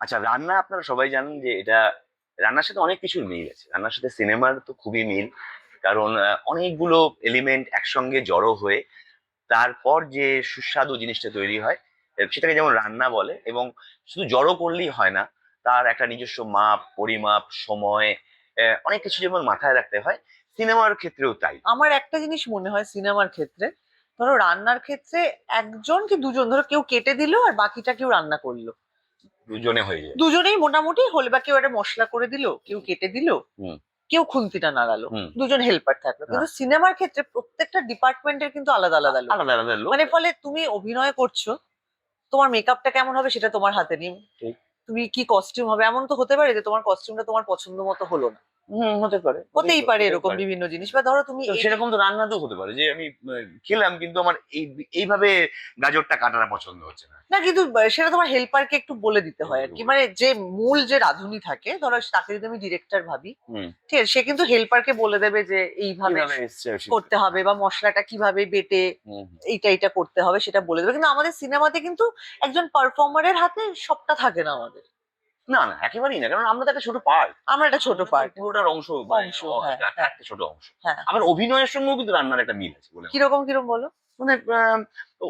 আচ্ছা রান্না আপনারা সবাই জানেন যে এটা রান্নার সাথে অনেক কিছুর মিল আছে। রান্নার সাথে সিনেমার তো খুবই মিল। কারণ অনেকগুলো এলিমেন্ট একসঙ্গে জড়ো হয়ে তারপর যে সুস্বাদু জিনিসটা তৈরি হয় সেটাকে যেমন রান্না বলে এবং শুধু জড়ো করলেই হয় না, তার একটা নিজস্ব মাপ, পরিমাপ, সময় অনেক কিছু যেমন মাথায় রাখতে হয়, সিনেমার ক্ষেত্রেও তাই। আমার একটা জিনিস মনে হয় সিনেমার ক্ষেত্রে, ধরো রান্নার ক্ষেত্রে একজন কি দুজন, ধরো কেউ কেটে দিল আর বাকিটা কেউ রান্না করল। দুজনে হয়ে যায়। দুজনেই মোটামুটি হলে বা কেউ একটা মশলা করে দিল কেউ কেটে দিল কেউ খুন্তিটা নাড়ালো। দুজন হেল্পার থাকল। কিন্তু সিনেমার ক্ষেত্রে প্রত্যেকটা ডিপার্টমেন্টের কিন্তু আলাদা আলাদা লোক আলাদা আলাদা লোক মানে ফলে তুমি অভিনয় করছ তোমার মেকআপটা কেমন হবে সেটা তোমার হাতে নেই তুমি কি কস্টিউম হবে? এমন তো হতে পারে যে তোমার কস্টিউমটা তোমার পছন্দ মতো হলো না। হুম হতে পারে। হতেই পারে এরকম বিভিন্ন জিনিস। বা ধরো তুমি সেরকম তো রান্নাতেও হতে পারে যে আমি খেলাম কিন্তু আমার এই এইভাবে গাজরটা কাটাটা পছন্দ হচ্ছে না। না কিন্তু সেটা তোমার হেল্পারকে একটু বলে দিতে হয় আর কি। মানে যে মূল যে রাঁধুনি থাকে ধরো তাকে যদি আমি ডিরেক্টর ভাবি। ঠিক আছে সে কিন্তু হেল্পারকে বলে দেবে যে এইভাবে। করতে হবে বা মশলাটা কীভাবে বেটে। এইটা এইটা করতে হবে সেটা বলে দেবে। কিন্তু আমাদের সিনেমাতে কিন্তু একজন পারফর্মারের হাতে সবটা থাকে না আমাদের। না না একেবারেই না কারণ আমরা তো একটা ছোট পার্ট আমরা একটা ছোট পার্ট পুরোটার অংশ অংশ, হ্যাঁ, একটা- হ্যাঁ। ছোট অংশ। আমার অভিনয়ের সঙ্গেও কিন্তু রান্নার একটা মিল আছে বলে কীরকম কীরকম বলো? মানে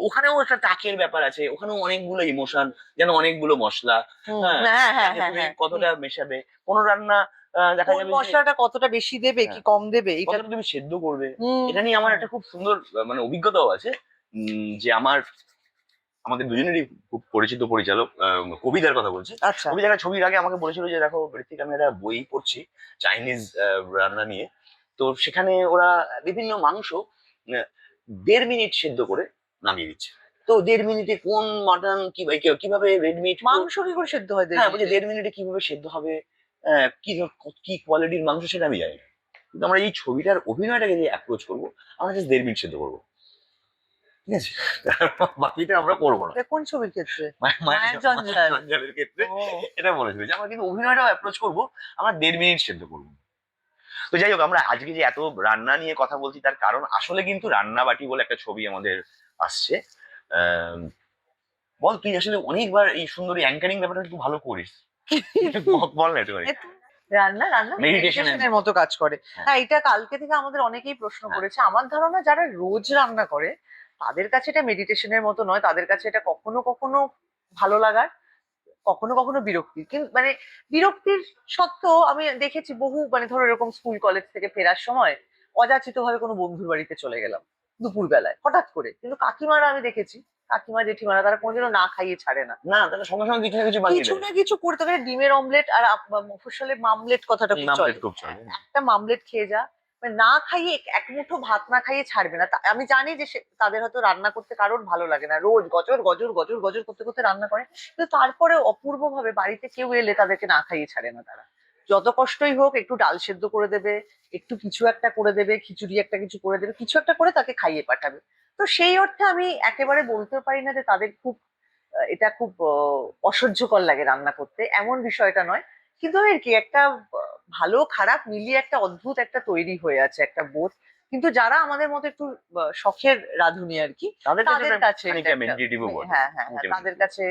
ওখানেও একটা তাকের ব্যাপার আছে ওখানেও অনেকগুলো ইমোশন যেন অনেকগুলো মশলা। হ্যাঁ, হ্যাঁ হ্যাঁ হ্যাঁ হ্যাঁ। কতটা মেশাবে? কোন রান্না আহ, দেখা যাবে মশলাটা কতটা বেশি দেবে কি কম দেবে এটা তুমি সেদ্ধ করবে? এটা নিয়ে আমার একটা খুব সুন্দর মানে অভিজ্ঞতাও আছে উম, যে আমার আমাদের দুজনেরই খুব পরিচিত পরিচালক কবিতার কথা বলছি। আচ্ছা। কবিতার একটা ছবির আগে আমাকে বলেছিল যে দেখো ঋত্বিক আমি একটা বই পড়ছি চাইনিজ রান্না নিয়ে। তো সেখানে ওরা বিভিন্ন মাংস দেড় মিনিট সেদ্ধ করে নামিয়ে দিচ্ছে। তো দেড় মিনিটে কোন মাটন কি কীভাবে রেড মিট মাংস কি করে সেদ্ধ হয় হ্যাঁ বলছে দেড় মিনিটে কীভাবে সেদ্ধ হবে কি কি কোয়ালিটির মাংস সেটা আমি জানি না। কিন্তু আমরা এই ছবিটার অভিনয়টাকে যে অ্যাপ্রোচ করব আমরা জাস্ট দেড় মিনিট সেদ্ধ করব। ঠিক আছে? বাকিটা আমরা করব না। কোন ছবির ক্ষেত্রে? মায়ের- মায়ের মায়ের জঞ্জাল। জঞ্জালের ক্ষেত্রে এটা বলেছিল যে আমরা কিন্তু অভিনয়টাও অ্যাপ্রোচ করব আমরা দেড় মিনিট সেদ্ধ করব। তো যাই হোক আমরা আজকে যে এত রান্না নিয়ে কথা বলছি তার কারণ আসলে কিন্তু রান্নাবাটি বলে একটা ছবি আমাদের আসছে। বল তুই আসলে অনেকবার এই সুন্দরী অ্যাঙ্কারিং ব্যাপারটা একটু ভালো করিস। বল না একটু রান্না মেডিটেশনের মতো কাজ করে। হ্যাঁ। হ্যাঁ এটা কালকে থেকে আমাদের অনেকেই প্রশ্ন হ্যাঁ। করেছে। আমার ধারণা যারা রোজ রান্না করে তাদের কাছে এটা মেডিটেশনের মতো নয় তাদের কাছে এটা কখনো কখনো ভালো লাগার কখনো কখনো বিরক্তি কিন্তু মানে বিরক্তির সত্ত্বেও আমি দেখেছি বহু মানে ধরো এরকম স্কুল কলেজ থেকে ফেরার সময় অযাচিত ভাবে কোনো বন্ধুর বাড়িতে চলে গেলাম দুপুর বেলায় হঠাৎ করে। কিন্তু কাকিমারা আমি দেখেছি কাকিমা জেঠিমারা তারা কোনোদিনও না খাইয়ে ছাড়ে না। না তাহলে সঙ্গে সঙ্গে কিছু না কিছু কিছু না কিছু করতে পারে ডিমের অমলেট আর মফস্বলে মামলেট কথাটা খুব চলে। একটা মামলেট খেয়ে যা মানে না খাইয়ে এক- মুঠো ভাত না খাইয়ে ছাড়বে না। আমি জানি যে তাদের হয়তো রান্না করতে কারোর ভালো লাগে না। রোজ গজর গজর গজর গজর করতে করতে রান্না করে। কিন্তু তারপরে অপূর্ব ভাবে বাড়িতে কেউ এলে তাদেরকে না খাইয়ে ছাড়ে না তারা। যত কষ্টই হোক, একটু ডাল সেদ্ধ করে দেবে, একটু কিছু একটা করে দেবে, খিচুড়ি একটা কিছু করে দেবে, কিছু একটা করে তাকে খাইয়ে পাঠাবে। তো সেই অর্থে আমি একেবারে বলতে পারি না যে তাদের খুব এটা খুব অসহ্যকর লাগে রান্না করতে। এমন বিষয়টা নয়। কিন্তু আর কি একটা ভালো খারাপ মিলিয়ে একটা অদ্ভুত একটা তৈরি হয়ে আছে একটা বোধ। কিন্তু যারা আমাদের মতো একটু শখের রাঁধুনি আর কি তাদের কাছে। হ্যাঁ হ্যাঁ হ্যাঁ তাদের কাছে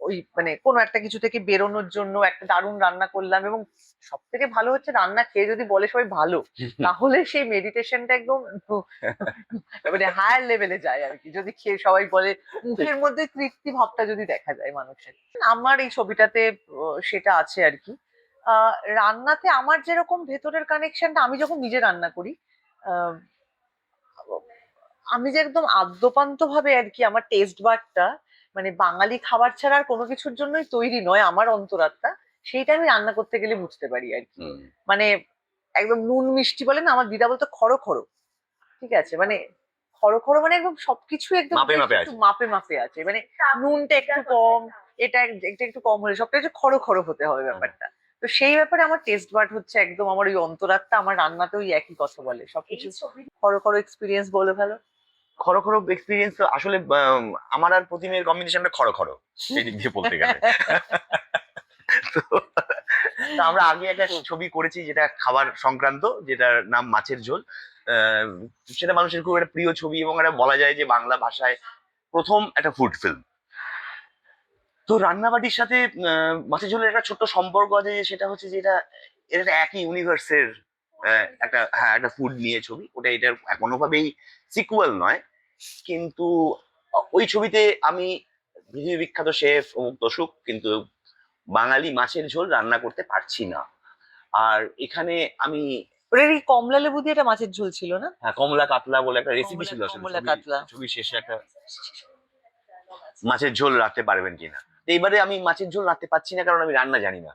ওই মানে কোনো একটা কিছু থেকে বেরোনোর জন্য একটা দারুণ রান্না করলাম এবং সব থেকে ভালো হচ্ছে রান্না খেয়ে যদি বলে সবাই ভালো তাহলে সেই মেডিটেশনটা একদম মানে হায়ার লেভেলে যায় আর কি। যদি খেয়ে সবাই বলে মুখের মধ্যে তৃপ্তি ভাবটা যদি দেখা যায় মানুষের। আমার এই ছবিটাতে সেটা আছে আর কি। রান্নাতে আমার যেরকম ভেতরের কানেকশনটা আমি যখন নিজে রান্না করি আহ, আমি যে একদম আদ্যপান্ত ভাবে আর কি আমার টেস্ট বারটা মানে বাঙালি খাবার ছাড়া আর কোনো কিছুর জন্যই তৈরি নয় আমার অন্তরাত্মা সেইটা আমি রান্না করতে গেলে বুঝতে পারি আর কি। মানে একদম নুন মিষ্টি বলে না আমার দিদা বলতো খড়ো খড়ো। ঠিক আছে? মানে খড়ো খড়ো মানে একদম সবকিছু একদম মাপে মাপে একটু মাপে মাপে আছে। মানে নুনটা একটু কম এটা এক- একটু কম হলে সবটা খড়ো খড়ো হতে হবে ব্যাপারটা। তো সেই ব্যাপারে আমার টেস্ট বাট হচ্ছে একদম আমার ওই অন্তরাত্মা আমার রান্নাতেও ওই একই কথা বলে সবকিছু খড়ো খড়ো এক্সপিরিয়েন্স বলে ফেলো খড়ো খড়ো এক্সপিরিয়েন্স তো আসলে আম, আমার আর প্রতিমের কম্বিনেশনটা খড়ো খড়ো এই দিক দিয়ে বলতে গেলে। তো আমরা আগে একটা ছবি করেছি যেটা খাবার সংক্রান্ত যেটার নাম মাছের ঝোল। আহ, সেটা মানুষের খুব একটা প্রিয় ছবি এবং এটা বলা যায় যে বাংলা ভাষায় প্রথম একটা ফুড ফিল্ম তো রান্নাবাটির সাথে মাছের ঝোলের একটা ছোট্ট সম্পর্ক আছে যে সেটা হচ্ছে যে এটা এটা একই ইউনিভার্সের একটা হ্যাঁ একটা ফুড নিয়ে ছবি। ওটা এটার কোনোভাবেই সিকুয়াল নয়। কিন্তু ওই ছবিতে আমি পৃথিবী বিখ্যাত শেফ অমুক তসুক কিন্তু বাঙালি মাছের ঝোল রান্না করতে পারছি না। আর এখানে আমি ওটার এই কমলা লেবু দিয়ে একটা মাছের ঝোল ছিল না? হ্যাঁ, কমলা কাতলা বলে একটা রেসিপি ছিল আসলে কমলা কাতলা। ছবি শেষে একটা মাছের ঝোল রাখতে পারবেন কিনা। এইবারে আমি মাছের ঝোল রাখতে পারছি না, কারণ আমি রান্না জানি না।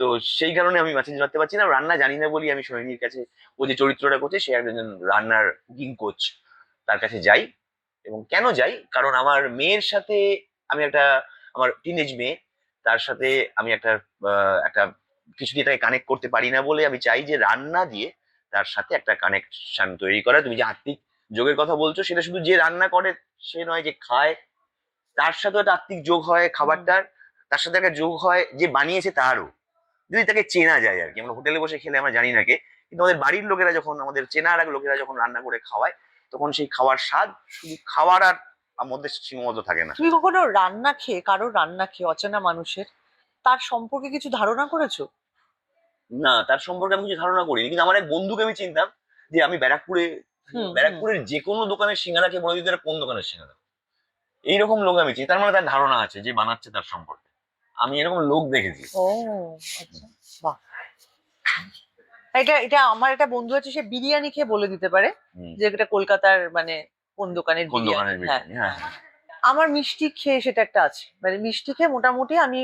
তো সেই কারণে আমি মাছের ঝোল রাখতে পারছি না, রান্না জানি না বলি আমি সোহিনীর কাছে ও যে চরিত্রটা করছে, সে একজন রান্নার কুকিং কোচ তার কাছে যাই এবং কেন যাই? কারণ আমার মেয়ের সাথে আমি একটা, আমার টিনেজ মেয়ে, তার সাথে আমি একটা একটা কিছু দিয়ে তাকে কানেক্ট করতে পারি না বলে আমি চাই যে রান্না দিয়ে তার সাথে একটা কানেকশন তৈরি করা। তুমি যে আত্মিক যোগের কথা বলছো, সেটা শুধু যে রান্না করে সে নয়, যে খায় তার সাথে একটা আত্মিক যোগ হয় খাবারটার তার সাথে একটা যোগ হয় যে বানিয়েছে তারও। যদি তাকে চেনা যায় আর কি আমরা হোটেলে বসে খেলে আমরা জানি না কে কিন্তু আমাদের বাড়ির লোকেরা যখন আমাদের চেনা আর লোকেরা যখন রান্না করে খাওয়ায় তখন সেই খাওয়ার স্বাদ শুধু খাওয়ার আর মধ্যে সীমাবদ্ধ থাকে না। তুমি কখনো রান্না খেয়ে কারও রান্না খেয়ে অচেনা মানুষের তার সম্পর্কে কিছু ধারণা করেছ? না তার সম্পর্কে আমি কিছু ধারণা করিনি কিন্তু আমার এক বন্ধুকে আমি চিনতাম যে আমি ব্যারাকপুরে ব্যারাকপুরের যে কোনো দোকানের সিঙ্গারাকে বলে দিতে কোন দোকানের সিঙ্গারা এইরকম লোক আমি চিনি তার মানে তার ধারণা আছে যে বানাচ্ছে তার সম্পর্কে। আমি এরকম লোক দেখেছি। ও আচ্ছা। বাহ। এটা এটা আমার একটা বন্ধু আছে সে বিরিয়ানি খেয়ে বলে দিতে পারে। যে এটা কলকাতার মানে কোন দোকানের কোন বিরিয়ানি। হ্যাঁ। হ্যাঁ হ্যাঁ। আমার মিষ্টি খেয়ে সেটা একটা আছে। মানে মিষ্টি খেয়ে মোটামুটি আমি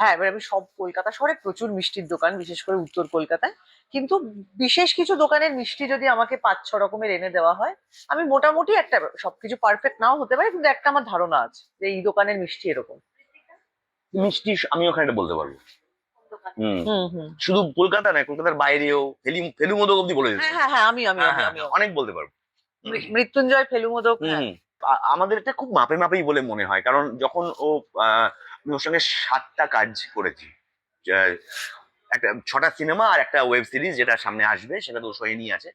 হ্যাঁ এবার আমি সব কলকাতা শহরে প্রচুর মিষ্টির দোকান বিশেষ করে উত্তর কলকাতায়। কিন্তু বিশেষ কিছু দোকানের মিষ্টি যদি আমাকে পাঁচ ছ রকমের এনে দেওয়া হয় আমি মোটামুটি একটা সবকিছু পারফেক্ট নাও হতে পারে কিন্তু একটা আমার ধারণা আছে যে এই দোকানের মিষ্টি এরকম। মিষ্টি আমি ওখানে বলতে পারব। হুম। হুম হুম। শুধু কলকাতা নয় কলকাতার বাইরেও ফেলি ফেলু মোদক অব্দি বলে হ্যাঁ হ্যাঁ হ্যাঁ আমি আমি হ্যাঁ, হ্যাঁ, অনেক বলতে পারব। মৃত্যুঞ্জয় ফেলু মোদক আমাদের এটা খুব মাপে মাপেই বলে মনে হয়। কারণ যখন ও ওর সঙ্গে সাতটা কাজ করেছি। একটা, ছটা সিনেমা আর একটা ওয়েব সিরিজ যেটা সামনে আসবে, সেটা তো সোহিনী আছে।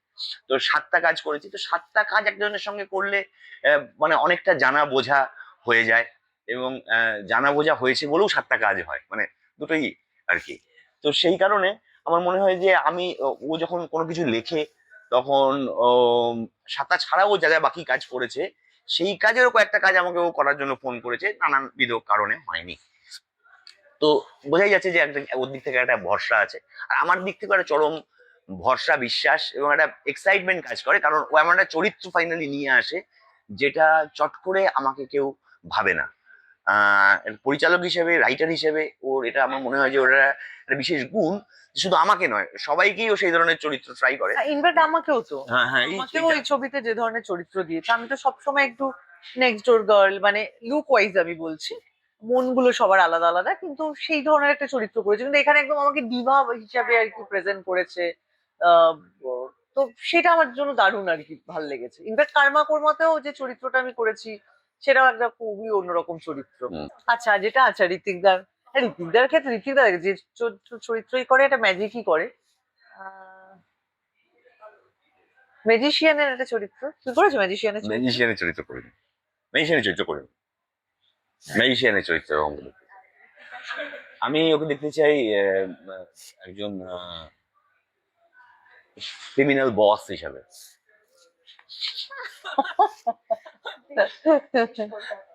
তো সাতটা কাজ করেছি। তো সাতটা কাজ একজনের সঙ্গে করলে মানে অনেকটা জানা বোঝা হয়ে যায় এবং জানা বোঝা হয়েছে বলেও সাতটা কাজ হয়। মানে দুটোই আর কি। তো সেই কারণে আমার মনে হয় যে আমি, ও- যখন কোনো কিছু লেখে, তখন সাতটা ছাড়াও যা যা বাকি কাজ করেছে সেই কাজেরও কয়েকটা কাজ আমাকে ও করার জন্য ফোন করেছে, নানানবিধ কারণে হয়নি। তো বোঝাই যাচ্ছে যে একটা ওর দিক থেকে একটা ভরসা আছে। আর আমার দিক থেকে একটা চরম ভরসা, বিশ্বাস এবং একটা এক্সাইটমেন্ট কাজ করে, কারণ ও এমন একটা চরিত্র ফাইনালি নিয়ে আসে, যেটা চট করে আমাকে কেউ ভাবে না। পরিচালক হিসেবে রাইটার হিসেবে ওর এটা আমার মনে হয় যে ওর একটা বিশেষ গুণ শুধু আমাকে নয় সবাইকেই ও সেই ধরনের চরিত্র ট্রাই করে। ইনফ্যাক্ট আমাকেও তো। হ্যাঁ হ্যাঁ এই- আমাকেও ওই ছবিতে যে ধরনের চরিত্র দিয়েছে আমি তো সবসময় একটু নেক্সট ডোর গার্ল মানে লুক ওয়াইজ আমি বলছি মনগুলো সবার আলাদা আলাদা কিন্তু সেই ধরনের একটা চরিত্র করেছে। কিন্তু এখানে একদম আমাকে ডিভা হিসাবে আর কি প্রেজেন্ট করেছে আহ, তো সেটা আমার জন্য দারুণ আর কি ভালো লেগেছে। ইনফ্যাক্ট কার্মা কর্মাতেও যে চরিত্রটা আমি করেছি সেটাও একটা খুবই অন্যরকম চরিত্র। আচ্ছা যেটা আছে ঋতিকদার হ্যাঁ, ঋতিকদার ক্ষেত্রে ঋতিকদার যে চরিত্র- চরিত্রই করে এটা ম্যাজিকই করে। ম্যাজিশিয়ানের একটা চরিত্র। তুই করেছ ম্যাজিশিয়ানের চরিত্র? ম্যাজিশিয়ানের চরিত্র করিনি। ম্যাজিশিয়ানের চরিত্র করিনি। ম্যাজিশিয়ানের চরিত্র। আমি ওকে দেখতে চাই আহ, একজন ক্রিমিনাল বস হিসাবে।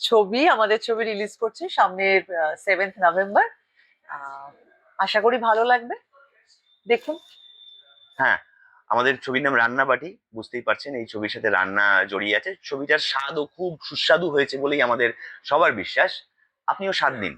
ছবি, আমাদের ছবি রিলিজ করছে সামনের সেভেন্থ নভেম্বর আশা করি ভালো লাগবে। দেখুন। হ্যাঁ আমাদের ছবির নাম রান্নাবাটি, বুঝতেই পারছেন, এই ছবির সাথে রান্না জড়িয়ে আছে। ছবিটার স্বাদও খুব সুস্বাদু হয়েছে বলেই আমাদের সবার বিশ্বাস। আপনিও স্বাদ নিন।